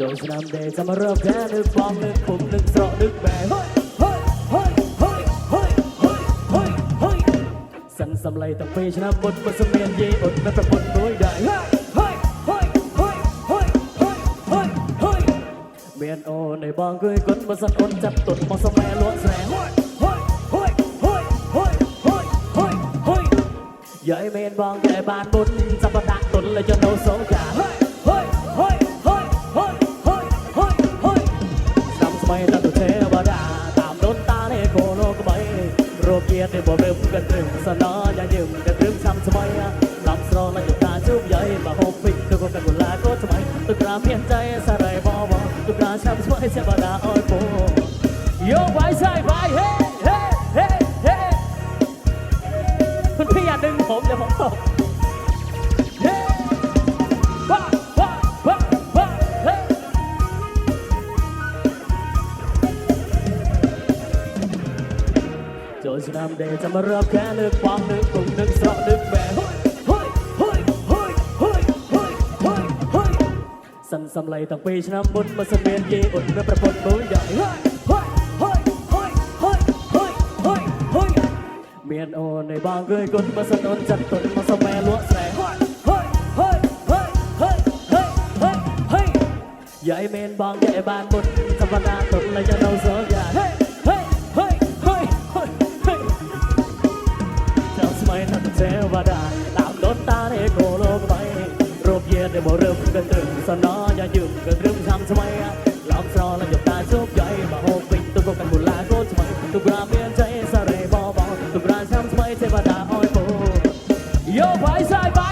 ចូលស្នាមដែរសម្រាប់ការលើបងលើគុំនឹងស្រកនឹងបែហុយសំឡេងតាំងពីឆ្នាំពុតពុតសមានយេអត់មិនប្រពន្ធមួយដែរហើយហើយហើយហើយហើយហើយហើយមានអូនឯបងគឺគាត់មិនសិនអូនចាប់ទុតមកសម័យលក់ស្រែហើយយាយមានបងតែបានមុនចាប់ដាក់ទុនលើចំណូលសងចា สามสมัยตาตุเทวดา ตามโดนตาในโคโลกใบโรเกียติบ่เริ่มกันตรึมสนออย่ายืมกันตรึมซ้ำสมัยลำสโลและจุดตาชุบใหญ่มาหกปิดทุกคนกันบุลาก็สมัยตุกราเพียนใจสลายบ่บ่ตุกราช้ำสมัยเทวดาอ้อยโปโยกไว้ใส่ไปเฮ้เฮ้เฮ้เฮ้คุณพี่อย่าดึงผมเดี๋ยวผมตก กิดสนามเดจะมาเริ่มแค่นึกความนึกปรุงนึกสระนึกแม่สั่นสำไรต่างปีชนะบุญมาสเมียนยีอุดเมื่อประพนมือใหญ่เมียนโอในบางเคยกดมาสนนจัดตนมาสแมลัวแสงใหญ่เมนบางใหญ่บานบุญธรรมดาตนเลยจะเอาเสือใหญ่ ตุกราเปลี่ยนใจสะเรบอบอตุกราช้ำไมัยเทวดาอ้อยโปโยบายสายบา